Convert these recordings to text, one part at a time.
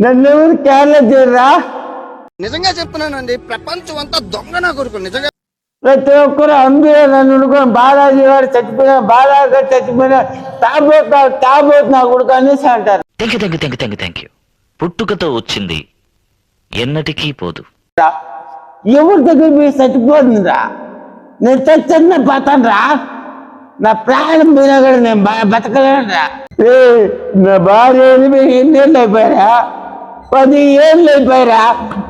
నన్ను ఎవరు కేరళ చేయరా? నిజంగా చెప్తున్నానండి ప్రపంచం అంతా దొంగ నా కొడుకు నిజంగా ప్రతి ఒక్కరు అందరూ నన్ను అనుకోని బాలాజీ గారు చచ్చిపోయినా బాలాజీ గారు చచ్చిపోయినా తాబోతు తాబోతు నా కొడుకు అనేసి అంటారు. Thank you thank you thank you thank you thank you పుట్టుకతో వచ్చింది ఎన్నటికీ పోదు. ఎవరి దగ్గర పోయి చచ్చిపోతుందిరా? నేను చచ్చిన పోతాను రా నా ప్రాణం పోయినా కూడా నేను బ- బతకలేనురా. ఏ, నా భార్య వెళ్ళిపోయి ఎన్నేళ్ళు అయిపోయారా? పది ఏళ్ళు అయిపోయారా.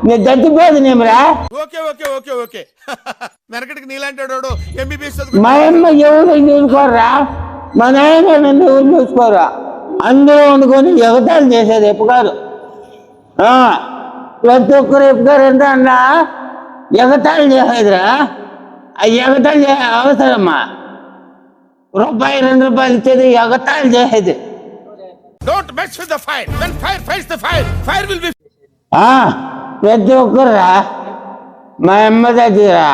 నేను చచ్చిపోతున్నామరా ఓకే ఓకే ఓకే ఓకే. వెనకటికి ఎంబీబీఎస్ మా అమ్మ ఎవరు చూసుకోరా మా నాయన నన్ను ఎవరు చూసుకోరా అందరూ వండుకొని ఎగతాలు చేసేది ఎప్పుగారు ఆ, ప్రతి ఒక్కరు ఎప్పుగారు ఎంత అన్నా ఎగతాళి చేసేదిరా. ఆ ఎగతాళి చేసే అవసరమ్మా రూపాయి రెండు రూపాయలు ఇచ్చేది ఎగతాళి చేసేది. Don't mess with the fire when fire fights the fire fire will be ఆ, ప్రతి ఒక్కరురా మా అమ్మ చచ్చిరా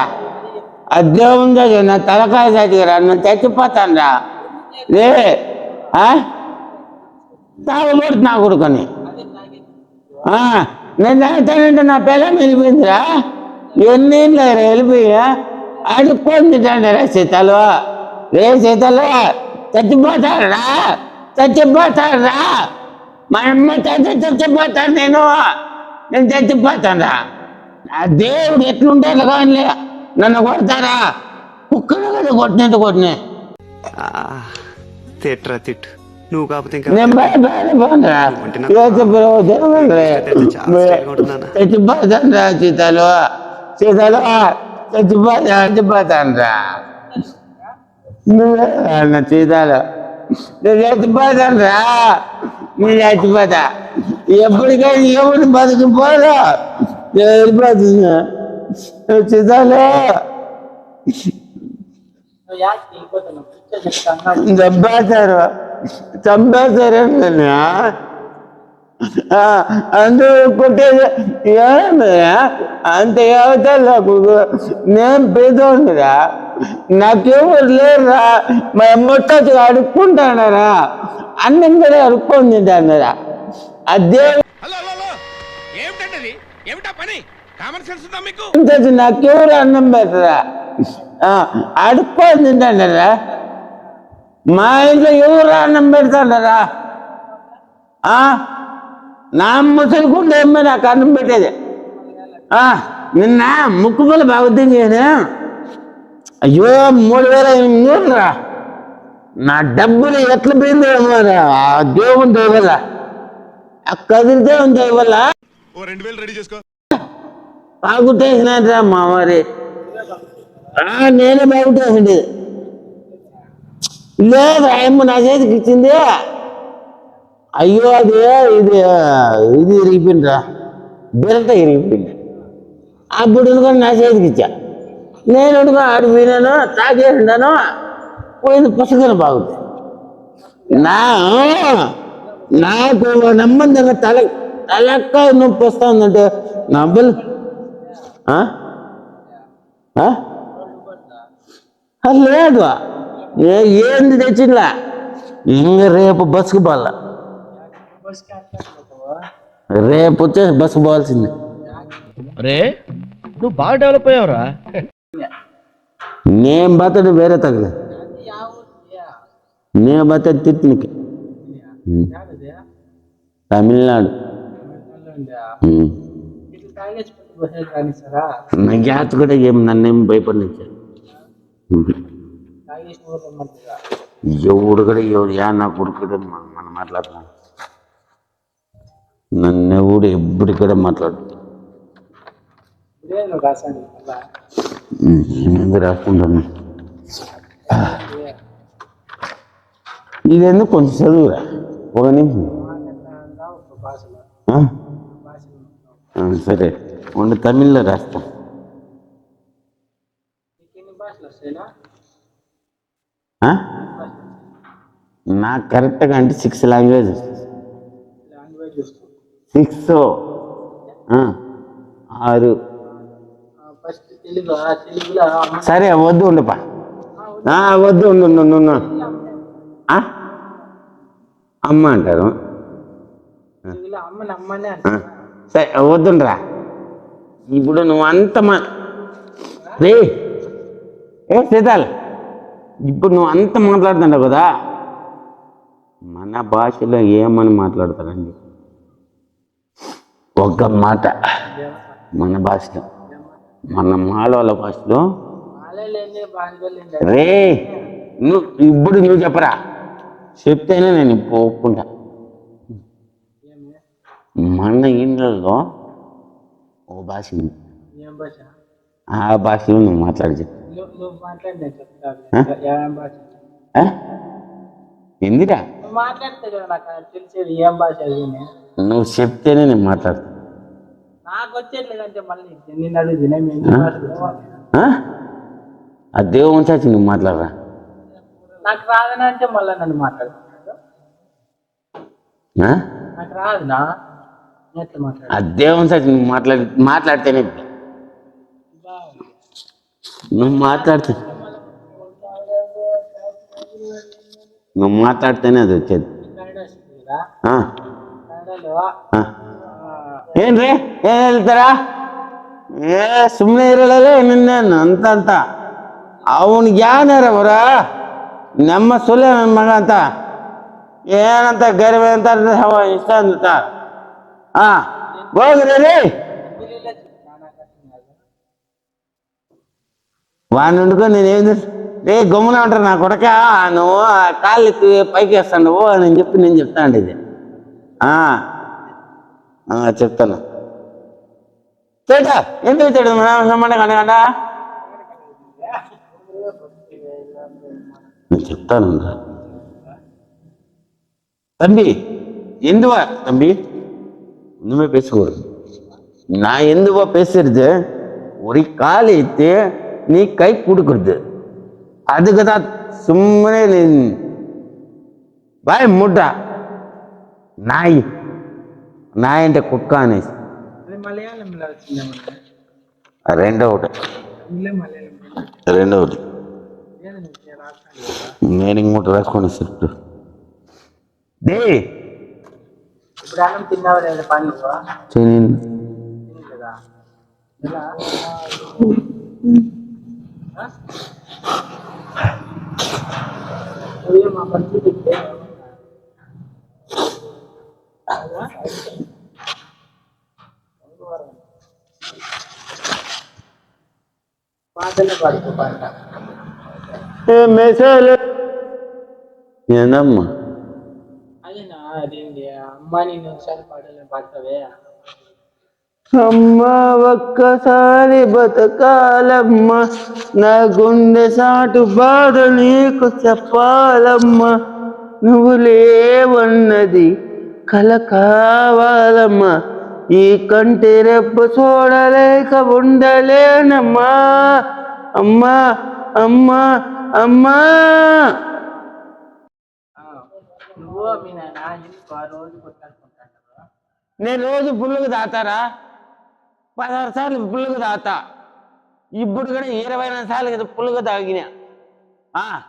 ఆ దేవుని దగ్గర నా తలకాయ దగ్గర నేను చచ్చిపోతాను రా లే ఆ? తాగుబోతు నా కొడుకుని. నేను తాగుతానంటే నా పిల్ల వెళ్ళిపోయిందిరా ఎన్ని లేరు వెళ్ళిపోయా? అడుక్కొని తింటాను రా సీతలు. రే సీతలు చచ్చిపోతారా చచ్చిపోతారా? మా అమ్మ చచ్చి చచ్చిపోతాను నేను. నేను చచ్చిపోతాను? రా నా దేవుడు ఎట్లుంటారు కానీ నన్ను కొడతారా? కుక్కలు కదా కొట్టినట్టు కొట్టినా? తిట్రా తిట్టు. నువ్వు కాకపోతే చచ్చిపోతాను రా సీతలు? సీతలు చచ్చిపోతా చచ్చిపోతాను? రా నువ్వే సీతలు. నేను చచ్చిపోతాను రా నేను చచ్చిపోతా ఎప్పటికైనా ఎవరు బతికిపోరు నేను వెళ్ళిపోతున్నా సీతలు చంపేశారు చంపేశారు నన్ను ఆ, అందరూ కొట్టేది ఏమయ్యా అంత అవతల నాకు నేను పేదోందిరా నాకెవరు లేరురా మా ముట్టచ్చు అడుక్కుంటానరా. అన్నం కూడా అడుక్కొని తింటానరా. అదే నాకెవరు అన్నం పెట్టరా ఆ, అడుక్కొని తింటానరా. మా ఇంట్లో ఎవరు అన్నం పెడతాడరా ఆ, నా ముసలికుండా ఏమో నాకు అన్నం పెట్టేది? ఆ, నిన్న ముక్కుపల్లి బాగుద్ది నేను అయ్యో మూడు వేల ఎనిమిది నా డబ్బులు ఎట్లా పోయిందో. ఆ దేవుని దేవల ఆ కదిరి దేవుని దేవల ఓ రెండు వేలు రెడీ చేసుకో. మా మరి ఆ, నేనే బాగుంటేసింది లేదు ఆయమ్మ నా చేతికి ఇచ్చింది. అయ్యో అది ఇది ఇది ఇరిగిపోయిందిరా. బిరట ఇరిగిపోయింది. అప్పుడు అనుకొని నా చేతికి ఇచ్చా. నేను ఆడు వినను తాగేసినాను పోయింది పుస్తకం బాగుంది. నా నాకు నమ్మందంగా తల తలక్క నొప్పి వస్తుందంటే నవ్వలు ఆ, లేదు. ఏ ఏంది తెచ్చిందిలా ఇంక రేపు బస్సుకు పోవాల. రేపు వచ్చేసి బస్సు పోవాల్సింది. రే నువ్వు బాగా డెవలప్ అయ్యావురా. నేను బతడు వేరే తగ్గదు నేను బతడు తిట్టినకి. తమిళనాడు. ఉమ్. నా గ్యాస్ కూడా ఏం నన్నేం భయపడించారు ఎవడు కూడా ఎవరు యా నా కొడుకు మనం మాట్లాడుతున్నాం. నన్ను ఎవడు ఎప్పుడు కూడా మాట్లాడు ఎందుకు రాసుకుంటాను ఇదెందుకు కొంచెం చదువురా ఒక నిమిషం సరే ఉండి తమిళ్ళో రాస్తా? నాకు కరెక్ట్గా అంటే సిక్స్ లాంగ్వేజ్ సిక్స్ ఆరు సరే వద్దు ఉండపా. ఆ, వద్దు ఉండు? అమ్మ అంటారు. సరే వద్దుండ్రా. ఇప్పుడు నువ్వు అంత మా రే. ఏ సీతాల్ ఇప్పుడు నువ్వు అంత మాట్లాడుతున్నావు కదా. మన భాషలో ఏమని మాట్లాడతారండి? ఒక్క మాట. మన భాషలో. మన మాలవాళ్ళ భాషలో రే నువ్వు ఇప్పుడు నువ్వు చెప్పరా? చెప్తేనే నేను ఇప్పుడు ఒప్పుకుంటా మన ఇండ్లలో ఓ భాష ఉంది. ఆ భాషలో నువ్వు మాట్లాడి? ఎందురా. నువ్వు చెప్తేనే నేను మాట్లాడతా. ఆ? ఆ? దేవుని చాచి నువ్వు మాట్లాడరా? నాకు రాదని అంటే మళ్ళీ నన్ను ఆ? నాకు రాదునా? మాట్లాడు ఆ దేవుని చాచి నువ్వు మాట్లాడి మాట్లాడితేనే నువ్వు మాట్లాడితే నువ్వు మాట్లాడితేనే అది వచ్చేది. ಏನ್ರಿ ಏನ್ ಹೇಳ್ತಾರ ಏ ಸುಮ್ಮನೆ ಇರಲ್ಲ ನಿನ್ನೇನು ಅಂತ ಅಂತ ಅವನಿಗೆ ಯಾನ್ಯಾರ ಅವರ ನಮ್ಮ ಸುಲೆ ನನ್ನ ಮಗ ಅಂತ ಏನಂತ ಗರಿಬೆ ಅಂತ ಅವ ಇಷ್ಟ ಅಂತ ಹಾ ಹೋಗ್ರಿ ರೀ వాడిని వండుకొని నేను ఏం చేస్తా రే గమ్మున ఉంటారు నా కొడక నువ్వు ఆ కాళ్ళు ఎత్తి పైకి వేస్తాను ఓ నేను చెప్పి నేను చెప్తాను ఇది ఆ, ఆ, చెప్తాను తేట ఎందుకు తేడు కనకుండా నేను చెప్తాను தம்பி எந்துவா தம்பி. ஒன்றுமே பேசக்கூடாது. நான் எந்துவா பேசுறது ஒரு கால் நீ கை கொடுக்குறது. அதுக்கு தான் சும்மனே நீ பாய் மூட்டா நாய். నాయి అంటే కుక్క అనేసి. అది మలయాళంలో వచ్చిందేమన్నా రెండో ఒకటి తమిళ మలయాళం రెండో ఒకటి నేను ఇంకోటి రాసుకొని చెప్తూ డే ఇప్పుడు లేదా పని మా పరిస్థితి ఏందమ్మా? అమ్మ ఒక్కసారి బతకాలమ్మ. నా గుండె సాటు బాధ నీకు చెప్పాలమ్మ. నువ్వు లేవన్నది కల కావాలమ్మా. ఈ కంటి రెప్ప చూడలేక ఉండలేనమ్మా. అమ్మా అమ్మా అమ్మా. నేను రోజు పుల్లుకు తాతారా పదహారు సార్లు పుల్లుకు తాగుతా. ఇప్పుడు కూడా ఇరవై నాలుగు సార్లు కదా పుల్లుకు తాగినా. ఆ,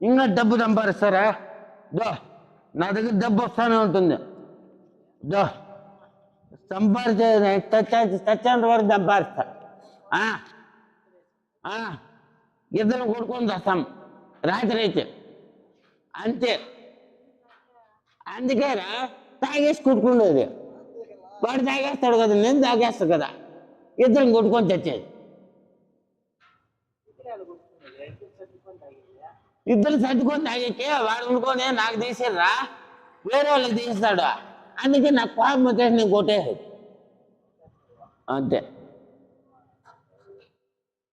ఇంకా డబ్బు సంపాదిస్తారా? దో నా దగ్గర డబ్బు వస్తానే ఉంటుంది. దో సంపాదించే చచ్చేంత వరకు సంపాదిస్తా. ఇద్దరు కొడుకొని వస్తాం రాత్రి అయితే. అంతే. అందుకేరా తాగేసి కొట్టుకుండేది వాడు తాగేస్తాడు కదా నేను తాగేస్తాను కదా. ఇద్దరం కొట్టుకొని తెచ్చేది ఇద్దరు సర్దుకొని తాగేకే వాడు ఉండుకొని నాకు తీసేరా వేరే వాళ్ళకి తీస్తాడు? అందుకే నాకు కోపం వచ్చేసి నేను కొట్టేది అంతే.